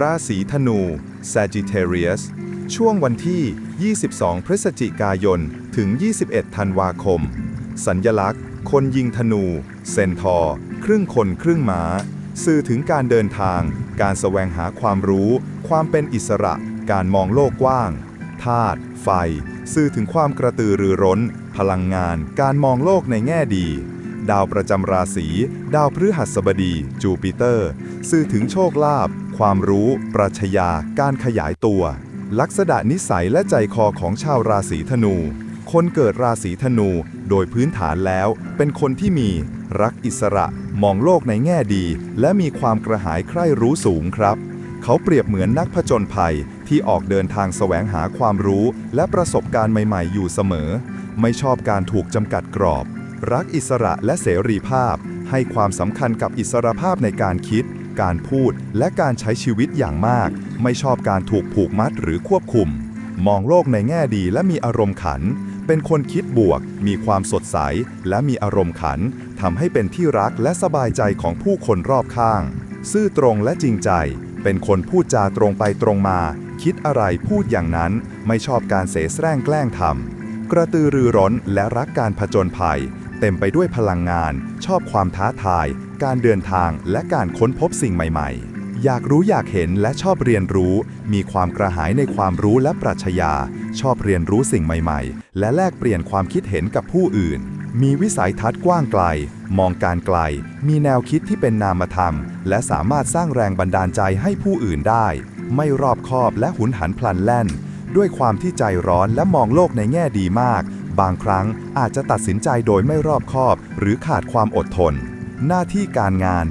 ราศีธนู Sagittarius ช่วงวันที่ 22 พฤศจิกายน ถึง 21 ธันวาคม สัญญลักษณ์ คนยิงธนู เซนทอร์ ครึ่งคนครึ่งม้า สื่อถึงการเดินทาง การแสวงหาความรู้ ความเป็นอิสระ การมองโลกกว้าง ธาตุ ไฟ สื่อถึงความกระตือรือร้น พลังงาน การมองโลกในแง่ดี ดาวประจำราศี ดาวพฤหัสบดี จูปิเตอร์ สื่อถึงโชคลาภ ความรู้ ปรัชญา การขยายตัว ลักษณะนิสัยและใจคอของชาวราศีธนู คนเกิดราศีธนู โดยพื้นฐานแล้ว เป็นคนที่มี รักอิสระ มองโลกในแง่ดี และมีความกระหายใคร่รู้สูงครับ เขาเปรียบเหมือนนักผจญภัยที่ออกเดินทางแสวงหาความรู้ และประสบการณ์ใหม่ ๆ อยู่เสมอ ไม่ชอบการถูกจำกัดกรอบ รักอิสระและเสรีภาพ ให้ความสำคัญกับอิสรภาพในการคิด การพูด และการใช้ชีวิตอย่างมาก ไม่ชอบการถูกผูกมัดหรือควบคุม มองโลกในแง่ดีและมีอารมณ์ขัน เป็นคนคิดบวก มีความสดใส และมีอารมณ์ขันทำให้เป็นที่รักและสบายใจของผู้คนรอบข้าง ซื่อตรงและจริงใจ เป็นคนพูดจาตรงไปตรงมา คิดอะไรพูดอย่างนั้น ไม่ชอบการเสแสร้งแกล้งทำกระตือรือร้นและรักการผจญภัย เต็มไปด้วยพลังงาน ชอบความท้าทาย การเดินทางและการค้นพบสิ่งใหม่ ๆ อยากรู้อยากเห็นและชอบเรียนรู้ มีความกระหายในความรู้และปรัชญา ชอบเรียนรู้สิ่งใหม่ ๆ และแลกเปลี่ยนความคิดเห็นกับผู้อื่น มีวิสัยทัศน์กว้างไกล มองการไกล มีแนวคิดที่เป็นนามธรรม และสามารถสร้างแรงบันดาลใจให้ผู้อื่นได้ ไม่รอบคอบและหุนหันพลันแล่น ด้วยความที่ใจร้อนและมองโลกในแง่ดีมาก บางครั้งอาจจะตัดสินใจโดยไม่รอบคอบ หรือขาดความอดทน หน้าที่การงาน